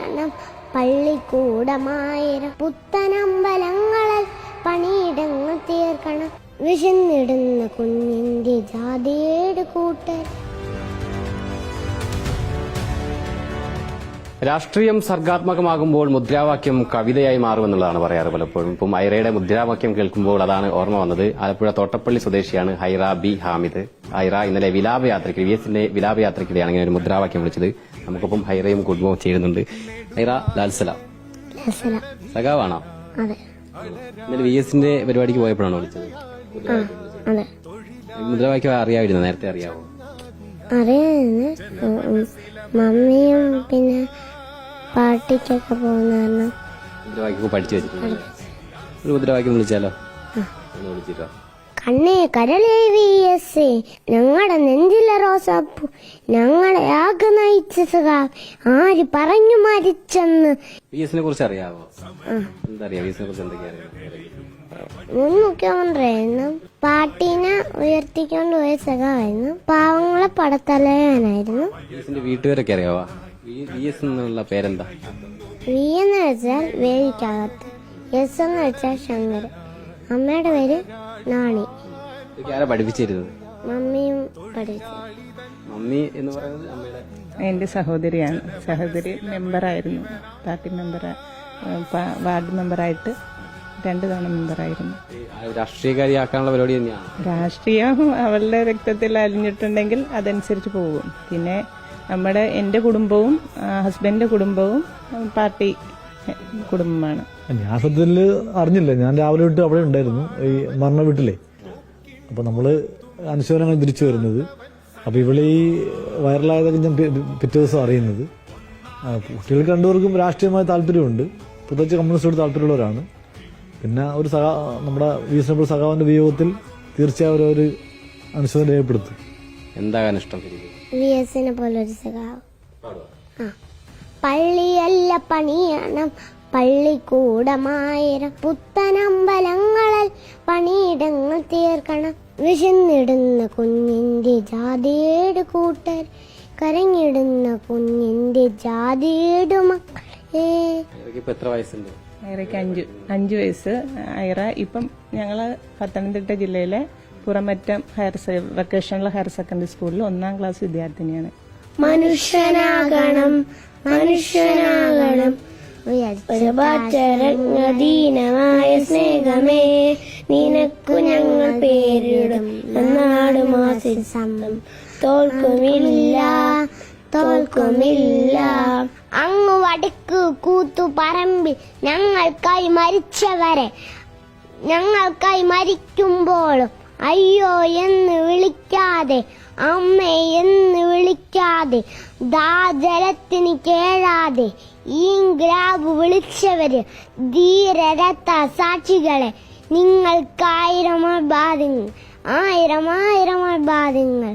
പണിയണം പള്ളിക്കൂടമായിരം. പുത്തനമ്പലങ്ങളിൽ പണിയിടങ്ങൾ തീർക്കണം. വിശന്നിടുന്ന കുഞ്ഞിന്റെ ജാതിയേട് കൂട്ടർ രാഷ്ട്രീയം സർഗാത്മകമാകുമ്പോൾ മുദ്രാവാക്യം കവിതയായി മാറുമെന്നുള്ളതാണ് പറയാറ് പലപ്പോഴും. ഇപ്പം ഐറയുടെ മുദ്രാവാക്യം കേൾക്കുമ്പോൾ അതാണ് ഓർമ്മ വന്നത്. ആലപ്പുഴ തോട്ടപ്പള്ളി സ്വദേശിയാണ് ഹൈറ ബി ഹാമിദ്. ഹൈറ ഇന്നലെ വിലാപയാത്രയ്ക്ക് വി എസിന്റെ വിലാപയാത്രയ്ക്കിടെയാണ് ഇങ്ങനെ ഒരു മുദ്രാവാക്യം വിളിച്ചത്. നമുക്കൊപ്പം ഹൈറയും കുടുംബവും ചേരുന്നുണ്ട്. ഹൈറ ലാൽസല. സഖാവാണോ? ഇന്നലെ വി എസിന്റെ പരിപാടിക്ക് പോയപ്പോഴാണോ വിളിച്ചത്? മുദ്രാവാക്യം അറിയാമായിരുന്നു നേരത്തെ അറിയാവോ? അറിയാന്ന് മമ്മിയും പിന്നെ പാർട്ടിക്കൊക്കെ പോകുന്ന കാരണം മുദ്രാവാക്യം പഠിച്ചു വെച്ചിട്ടുണ്ട്. ഒരു മുദ്രാവാക്യം വിളിച്ചാലോ? വിളിച്ചിട്ടോ? കണ്ണേ കരളേ വി എസ് ഞങ്ങളുടെ നെഞ്ചിലെ റോസാപ്പു ഞങ്ങളെ ആകെ നയിച്ച സഖാവ് ആര് പറഞ്ഞു മരിച്ചെന്ന്. വി എസിനെ കുറിച്ച് അറിയാവോ? എന്താ അറിയാം വി എസിനെ കുറിച്ച് മുൻ മുഖ്യമന്ത്രിയായിരുന്നു പാർട്ടീനെ ഉയർത്തിക്കൊണ്ട് പോയ സഖാവായിരുന്നു പാവങ്ങളെ പടത്തലയാനായിരുന്നു. വീട്ടുകാരൊക്കെ അറിയാവോ? വി എസ് എന്നുള്ള പേരെന്താ? വി എന്ന് വെച്ചാൽ വേദിക്കകത്ത് എസ് എന്ന് വെച്ചാൽ ശങ്കർ അമ്മയുടെ പേര് നാണി. ആരാ പഠിപ്പിച്ചിരുന്നത്? മമ്മിയും പഠിച്ചു മമ്മി എന്ന് പറയുന്നത് അമ്മയുടെ എന്റെ സഹോദരിയാണ്. സഹോദരി മെമ്പറായിരുന്നു. പാർട്ടി മെമ്പർ വാർഡ് മെമ്പറായിട്ട് രണ്ട് തവണ മെമ്പറായിരുന്നു. രാഷ്ട്രീയക്കാരിയാക്കാനുള്ള പരിപാടി തന്നെയാണ്? രാഷ്ട്രീയം അവളുടെ രക്തത്തിൽ അലിഞ്ഞിട്ടുണ്ടെങ്കിൽ അതനുസരിച്ച് പോകും. പിന്നെ നമ്മുടെ എന്റെ കുടുംബവും ഹസ്ബൻഡിന്റെ കുടുംബവും പാർട്ടി കുടുംബമാണ്. ഞാൻ സത്യത്തിൽ അറിഞ്ഞില്ല. ഞാൻ രാവിലെ തൊട്ട് അവിടെ ഉണ്ടായിരുന്നു ഈ മരണ വീട്ടിലെ. അപ്പൊ നമ്മൾ അനുശോചനങ്ങൾ തിരിച്ചു വരുന്നത്. അപ്പൊ ഇവിടെ ഈ വൈറലായതൊക്കെ ഞാൻ പിറ്റേ ദിവസം അറിയുന്നത്. കുട്ടികൾ കണ്ടവർക്കും രണ്ടുപേർക്കും രാഷ്ട്രീയമായ താല്പര്യമുണ്ട്. പ്രത്യേകിച്ച് കമ്മ്യൂണിസ്റ്റോട് താല്പര്യമുള്ളവരാണ്. പിന്നെ ഒരു സഹാ നമ്മുടെ റീസണബിൾ സഹാവിന്റെ വിയോഗത്തിൽ തീർച്ചയായും അവരൊരു അനുശോചനം രേഖപ്പെടുത്തും. എന്താകാൻ ഇഷ്ടം? വി എസിനെ പോലൊരു സഖാവ്. ആ. പള്ളിയല്ല പണിയണം. പള്ളിക്കൂടമായിരം പുത്തനമ്പലങ്ങളിൽ പണിയിടങ്ങൾ തീർക്കണം. വിശന്നിടുന്ന കുഞ്ഞിന്റെ ജാതിയേട് കൂട്ടർ കരഞ്ഞിടുന്ന കുഞ്ഞിന്റെ ജാതിയേട് മക്കളേ. എത്ര വയസ്സുണ്ട്? ഐറയ്ക്ക് അഞ്ച് അഞ്ച് വയസ്സ്. ഐറ ഇപ്പം ഞങ്ങൾ പത്തനംതിട്ട ജില്ലയിലെ Puramattom higher vocational higher secondary സ്കൂളിൽ ഒന്നാം ക്ലാസ് വിദ്യാർത്ഥിനിയാണ്. മനുഷ്യനാകണം മനുഷ്യനാകണം. ദീനമായ സ്നേഹമേ നിനക്കു ഞങ്ങൾ പേരിടും. എന്നാട് മാസിൽ സമ്മം തോൽക്കുമില്ല തോൽക്കുമില്ല. അങ്ങ് വടക്ക് കൂത്തു പറമ്പിൽ ഞങ്ങൾക്കായി മരിച്ചവരെ ഞങ്ങൾക്കായി മരിക്കുമ്പോഴും അയ്യോ എന്ന് വിളിക്കാതെ അമ്മ എന്ന് വിളിക്കാതെ ദാജലത്തിന് കേഴാതെ ഈ ഗ്രാബ് വിളിച്ചവര് ധീരരത്ത സാക്ഷികളെ നിങ്ങൾക്കായിരം ബാധങ്ങൾ ആയിരം ആയിരം ബാധങ്ങൾ